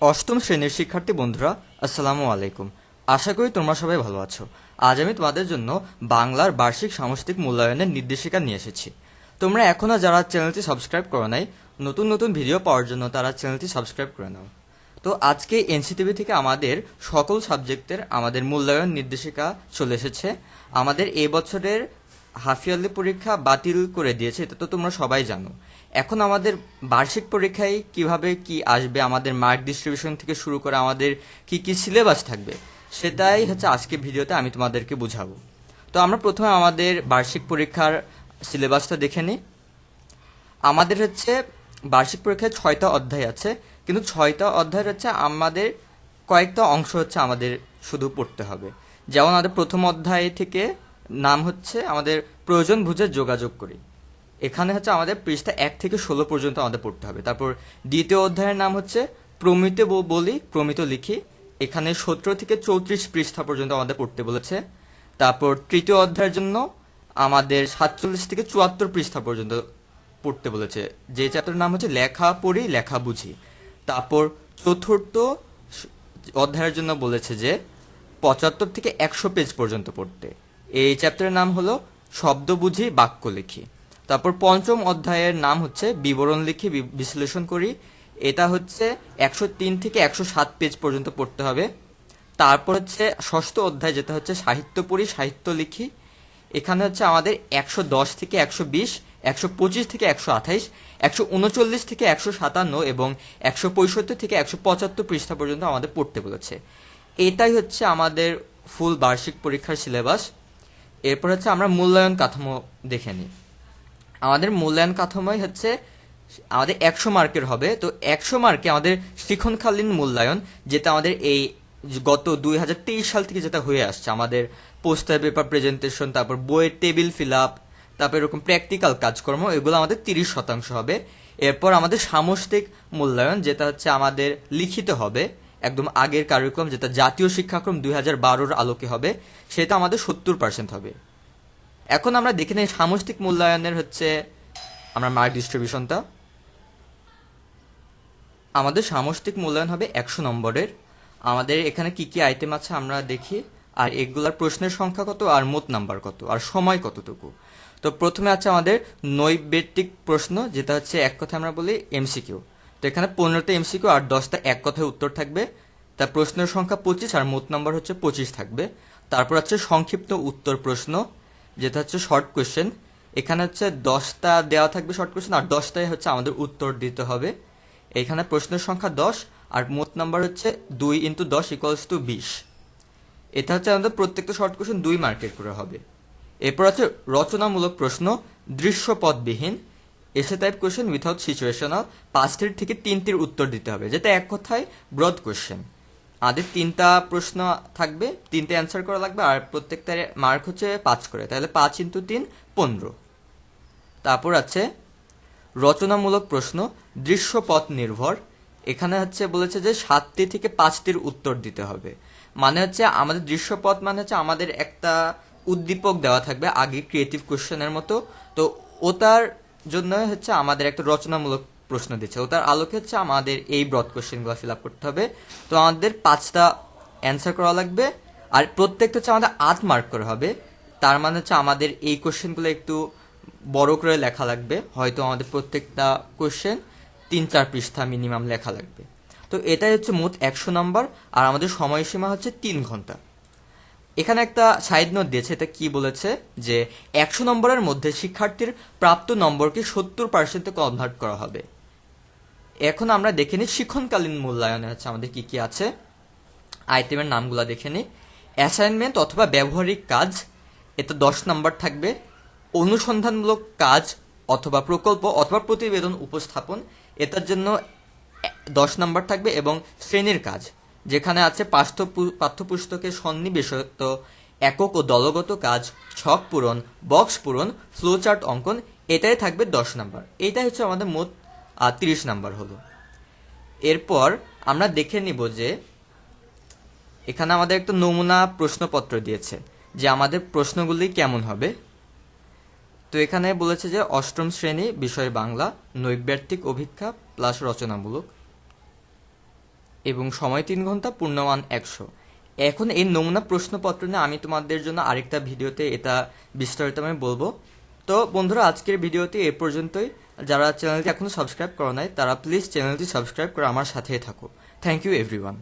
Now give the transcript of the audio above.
অষ্টম শ্রেণির শিক্ষার্থী বন্ধুরা, আসসালামু আলাইকুম। আশা করি তোমরা সবাই ভালো আছো। আজ আমি তোমাদের জন্য বাংলার বার্ষিক সামষ্টিক মূল্যায়নের নির্দেশিকা নিয়ে এসেছি। তোমরা এখনও যারা চ্যানেলটি সাবস্ক্রাইব করো নাই, নতুন নতুন ভিডিও পাওয়ার জন্য তারা চ্যানেলটি সাবস্ক্রাইব করে নাও। তো আজকে এনসিটিভি থেকে আমাদের সকল সাবজেক্টের আমাদের মূল্যায়ন নির্দেশিকা চলে এসেছে। আমাদের এই বছরের হাফিয়ারলি পরীক্ষা বাতিল করে দিয়েছে, এটা তো তোমরা সবাই জানো। এখন আমাদের বার্ষিক পরীক্ষায় কীভাবে কি আসবে, আমাদের মার্ক ডিস্ট্রিবিউশন থেকে শুরু করে আমাদের কি কি সিলেবাস থাকবে, সেটাই হচ্ছে আজকে ভিডিওতে আমি তোমাদেরকে বুঝাবো। তো আমরা প্রথমে আমাদের বার্ষিক পরীক্ষার সিলেবাসটা দেখে নিই। আমাদের হচ্ছে বার্ষিক পরীক্ষায় ছয়টা অধ্যায় আছে, কিন্তু ছয়টা অধ্যায় হচ্ছে আমাদের কয়েকটা অংশ হচ্ছে আমাদের শুধু পড়তে হবে। যেমন আমাদের প্রথম অধ্যায় থেকে নাম হচ্ছে আমাদের প্রয়োজন বুঝে যোগাযোগ করি। এখানে হচ্ছে আমাদের পৃষ্ঠা এক থেকে ষোলো পর্যন্ত আমাদের পড়তে হবে। তারপর দ্বিতীয় অধ্যায়ের নাম হচ্ছে প্রমিত বলি, প্রমিত লিখি। এখানে সতেরো থেকে চৌত্রিশ পৃষ্ঠা পর্যন্ত আমাদের পড়তে বলেছে। তারপর তৃতীয় অধ্যায়ের জন্য আমাদের সাতচল্লিশ থেকে চুয়াত্তর পৃষ্ঠা পর্যন্ত পড়তে বলেছে। যে চ্যাপ্টারের নাম হচ্ছে লেখা পড়ি, লেখা বুঝি। তারপর চতুর্থ অধ্যায়ের জন্য বলেছে যে পঁচাত্তর থেকে একশো পেজ পর্যন্ত পড়তে। এই চ্যাপ্টারের নাম হলো শব্দ বুঝি, বাক্য লিখি। তারপর পঞ্চম অধ্যায়ের নাম হচ্ছে বিবরণ লিখি বিশ্লেষণ করি। এটা হচ্ছে একশো তিন থেকে একশো সাত পেজ পর্যন্ত পড়তে হবে। তারপর হচ্ছে ষষ্ঠ অধ্যায় যেটা হচ্ছে সাহিত্য পড়ি, সাহিত্য লিখি। এখানে হচ্ছে আমাদের একশো দশ থেকে একশো বিশ, একশো পঁচিশ থেকে একশো আঠাইশ, একশো উনচল্লিশ থেকে একশো সাতান্ন এবং একশো পঁয়ষট্টি থেকে একশো পঁচাত্তর পৃষ্ঠা পর্যন্ত আমাদের পড়তে বলেছে। এটাই হচ্ছে আমাদের ফুল বার্ষিক পরীক্ষার সিলেবাস। এরপর হচ্ছে আমরা মূল্যায়ন কাঠামো দেখে নিই। আমাদের মূল্যায়ন কাঠামোই হচ্ছে, আমাদের একশো মার্কের হবে। তো একশো মার্কে আমাদের শিক্ষণকালীন মূল্যায়ন, যেটা আমাদের এই গত দুই হাজার তেইশ সাল থেকে যেটা হয়ে আসছে, আমাদের পোস্টার পেপার প্রেজেন্টেশন, তারপর বইয়ের টেবিল ফিল আপ তারপর এরকম প্র্যাকটিক্যাল কাজকর্ম, এগুলো আমাদের তিরিশ শতাংশ হবে। এরপর আমাদের সামষ্টিক মূল্যায়ন, যেটা হচ্ছে আমাদের লিখিত হবে, একদম আগের কার্যক্রম, যেটা জাতীয় শিক্ষাক্রম দুই হাজার বারোর আলোকে হবে, সেটা আমাদের সত্তর পার্সেন্ট হবে। এখন আমরা দেখে নিই সামষ্টিক মূল্যায়নের হচ্ছে আমরা মার্ক ডিস্ট্রিবিউশনটা। আমাদের সামষ্টিক মূল্যায়ন হবে একশো নম্বরের। আমাদের এখানে কি কি আইটেম আছে আমরা দেখি। আর এগুলার প্রশ্নের সংখ্যা কত আর মোট নাম্বার কত আর সময় কতটুকু। তো প্রথমে আছে আমাদের নৈবেত্তিক প্রশ্ন, যেটা হচ্ছে এক কথা আমরা বলি এমসিকিউ তো এখানে পনেরোটা এমসিকিউ আর দশটা এক কথায় উত্তর থাকবে। তার প্রশ্নের সংখ্যা পঁচিশ আর মোট নাম্বার হচ্ছে পঁচিশ থাকবে। তারপর হচ্ছে সংক্ষিপ্ত উত্তর প্রশ্ন। যেটা হচ্ছে শর্ট কোয়েশ্চেন এখানে হচ্ছে দশটা দেওয়া থাকবে শর্ট কোয়েশ্চেন আর দশটাই হচ্ছে আমাদের উত্তর দিতে হবে। এখানে প্রশ্নের সংখ্যা দশ, আর মোট নাম্বার হচ্ছে দুই ইন্টু দশ ইকুয়ালস টু বিশ। এটা হচ্ছে আমাদের প্রত্যেকটা শর্ট কোয়েশ্চেন দুই মার্কের করে হবে। এরপর আছে রচনামূলক প্রশ্ন, দৃশ্যপদবিহীন essay type question without situational পাঁচটির থেকে তিনটির উত্তর দিতে হবে, যেটা এক কথায় ব্রড কোয়েশ্চেন আমাদের তিনটা প্রশ্ন থাকবে, তিনটে অ্যান্সার করা লাগবে, আর প্রত্যেকটার মার্ক হচ্ছে পাঁচ করে। তাহলে পাঁচ ইন্টু তিন, পনেরো। তারপর আছে রচনামূলক প্রশ্ন, দৃশ্যপথ নির্ভর। এখানে হচ্ছে বলেছে যে সাতটি থেকে পাঁচটির উত্তর দিতে হবে। মানে হচ্ছে আমাদের দৃশ্যপথ মানে হচ্ছে আমাদের একটা উদ্দীপক দেওয়া থাকবে, আগে ক্রিয়েটিভ কোশ্চেনের মতো। তো ওটার জন্য হচ্ছে আমাদের একটা রচনামূলক প্রশ্ন দিচ্ছে। তার আলোকে হচ্ছে আমাদের এই ব্রড কোশ্চেনগুলো ফিল আপ করতে হবে। তো আমাদের পাঁচটা অ্যান্সার করা লাগবে। আর প্রত্যেকটা হচ্ছে আমাদের আট মার্ক করা হবে। তার মানে হচ্ছে আমাদের এই কোশ্চেনগুলো একটু বড় করে লেখা লাগবে। হয়তো আমাদের প্রত্যেকটা কোশ্চেন তিন চার পৃষ্ঠা মিনিমাম লেখা লাগবে। তো এটাই হচ্ছে মোট একশো নম্বর আর আমাদের সময়সীমা হচ্ছে তিন ঘণ্টা। এখানে একটা সাইড নোট দিয়েছে, এটা কি বলেছে? যে একশো নম্বরের মধ্যে শিক্ষার্থীর প্রাপ্ত নম্বরকে সত্তর পার্সেন্টে কনভার্ট করা হবে। এখন আমরা দেখে নিই শিক্ষণকালীন মূল্যায়নে হচ্ছে আমাদের কি কি আছে। আইটেমের নামগুলো দেখে নিই। অ্যাসাইনমেন্ট অথবা ব্যবহারিক কাজ এটা দশ নাম্বার থাকবে। অনুসন্ধানমূলক কাজ অথবা প্রকল্প অথবা প্রতিবেদন উপস্থাপন, এটার জন্য দশ নাম্বার থাকবে এবং শ্রেণির কাজ, যেখানে আছে পাঠ্য পাঠ্যপুস্তকের সন্নিবেশিত একক ও দলগত কাজ, ছক পূরণ, বক্স পূরণ ফ্লোচার্ট অঙ্কন, এটাই থাকবে দশ নম্বর। এটাই হচ্ছে আমাদের মোট তিরিশ নাম্বার হলো। এরপর আমরা দেখে নিব যে এখানে আমাদের একটা নমুনা প্রশ্নপত্র দিয়েছে যে আমাদের প্রশ্নগুলি কেমন হবে। তো এখানে বলেছে যে অষ্টম শ্রেণি, বিষয় বাংলা নৈব্যার্তিক অভিক্ষা প্লাস রচনামূলক এবং সময় তিন ঘণ্টা, পূর্ণমান একশো। এখন এই নমুনা প্রশ্নপত্র নিয়ে আমি তোমাদের জন্য আরেকটা ভিডিওতে এটা বিস্তারিত আমি বলব। তো বন্ধুরা, আজকের ভিডিওটি এ পর্যন্তই। যারা চ্যানেলটি এখনও সাবস্ক্রাইব করো নাই, তারা প্লিজ চ্যানেলটি সাবস্ক্রাইব করে আমার সাথেই থাকো। Thank you everyone